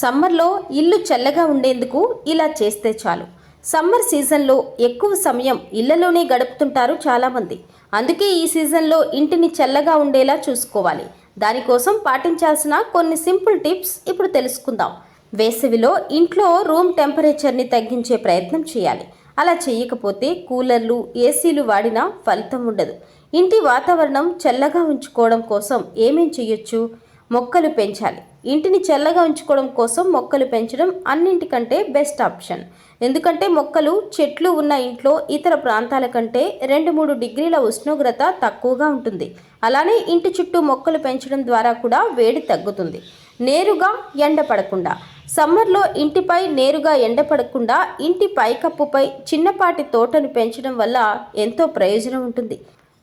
సమ్మర్లో ఇల్లు చల్లగా ఉండేందుకు ఇలా చేస్తే చాలు. సమ్మర్ సీజన్లో ఎక్కువ సమయం ఇళ్ళలోనే గడుపుతుంటారు చాలామంది. అందుకే ఈ సీజన్లో ఇంటిని చల్లగా ఉండేలా చూసుకోవాలి. దానికోసం పాటించాల్సిన కొన్ని సింపుల్ టిప్స్ ఇప్పుడు తెలుసుకుందాం. వేసవిలో ఇంట్లో రూమ్ టెంపరేచర్ని తగ్గించే ప్రయత్నం చేయాలి. అలా చేయకపోతే కూలర్లు ఏసీలు వాడినా ఫలితం ఉండదు. ఇంటి వాతావరణం చల్లగా ఉంచుకోవడం కోసం ఏమేం చేయొచ్చు మొక్కలు పెంచాలి. ఇంటిని చల్లగా ఉంచుకోవడం కోసం మొక్కలు పెంచడం అన్నింటికంటే బెస్ట్ ఆప్షన్. ఎందుకంటే మొక్కలు చెట్లు ఉన్న ఇంట్లో ఇతర ప్రాంతాల కంటే రెండు మూడు డిగ్రీల ఉష్ణోగ్రత తక్కువగా ఉంటుంది. అలానే ఇంటి చుట్టూ మొక్కలు పెంచడం ద్వారా కూడా వేడి తగ్గుతుంది. నేరుగా ఎండ పడకుండా. సమ్మర్లో ఇంటిపై నేరుగా ఎండ పడకుండా ఇంటి పైకప్పుపై చిన్నపాటి తోటను పెంచడం వల్ల ఎంతో ప్రయోజనం ఉంటుంది.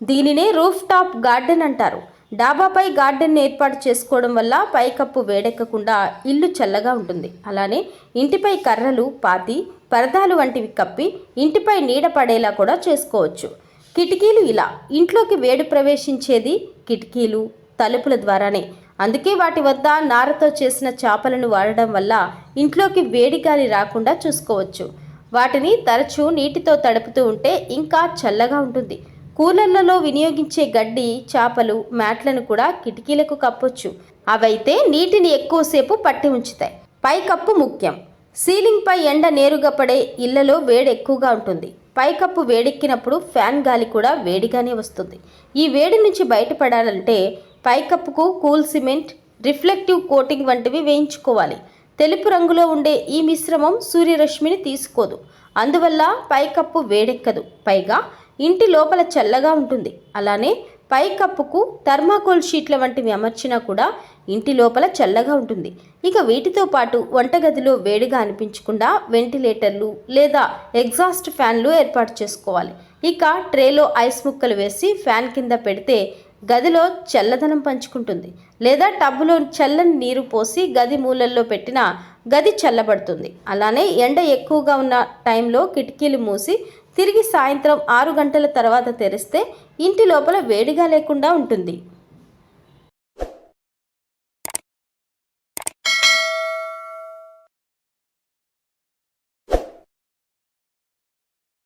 దీనినే రూఫ్ టాప్ గార్డెన్ అంటారు. డాబాపై గార్డెన్ ఏర్పాటు చేసుకోవడం వల్ల పైకప్పు వేడెక్కకుండా ఇల్లు చల్లగా ఉంటుంది. అలానే ఇంటిపై కర్రలు పాతి పరదాలు వంటివి కప్పి ఇంటిపై నీడ పడేలా కూడా చేసుకోవచ్చు. కిటికీలు ఇలా ఇంట్లోకి వేడి ప్రవేశించేది కిటికీలు తలుపుల ద్వారానే. అందుకే వాటి వద్ద నారతో చేసిన చేపలను వాడడం వల్ల ఇంట్లోకి వేడి గాలి రాకుండా చూసుకోవచ్చు. వాటిని తరచూ నీటితో తడుపుతూ ఉంటే ఇంకా చల్లగా ఉంటుంది. కూలర్లలో వినియోగించే గడ్డి చేపలు మ్యాట్లను కూడా కిటికీలకు కప్పొచ్చు. అవైతే నీటిని ఎక్కువసేపు పట్టి ఉంచుతాయి. పైకప్పు ముఖ్యం. సీలింగ్ పై ఎండ నేరుగా పడే ఇళ్ళలో వేడి ఎక్కువగా ఉంటుంది. పైకప్పు వేడెక్కినప్పుడు ఫ్యాన్ గాలి కూడా వేడిగానే వస్తుంది. ఈ వేడి నుంచి బయటపడాలంటే పైకప్పుకు కూల్ సిమెంట్ రిఫ్లెక్టివ్ కోటింగ్ వంటివి వేయించుకోవాలి. తెలుపు రంగులో ఉండే ఈ మిశ్రమం సూర్యరశ్మిని తీసుకోదు. అందువల్ల పైకప్పు వేడెక్కదు. పైగా ఇంటి లోపల చల్లగా ఉంటుంది. అలానే పైకప్పుకు థర్మాకోల్ షీట్ల వంటివి అమర్చినా కూడా ఇంటి లోపల చల్లగా ఉంటుంది. ఇక వీటితో పాటు వంటగదిలో వేడిగా అనిపించకుండా వెంటిలేటర్లు లేదా ఎగ్జాస్ట్ ఫ్యాన్లు ఏర్పాటు చేసుకోవాలి. ఇక ట్రేలో ఐస్ ముక్కలు వేసి ఫ్యాన్ కింద పెడితే గదిలో చల్లదనం పంచుకుంటుంది. లేదా టబ్బులో చల్లని నీరు పోసి గది మూలల్లో పెట్టినా గది చల్లబడుతుంది. అలానే ఎండ ఎక్కువగా ఉన్న టైంలో కిటికీలు మూసి తిరిగి సాయంత్రం ఆరు గంటల తర్వాత తెరిస్తే ఇంటి లోపల వేడిగా లేకుండా ఉంటుంది.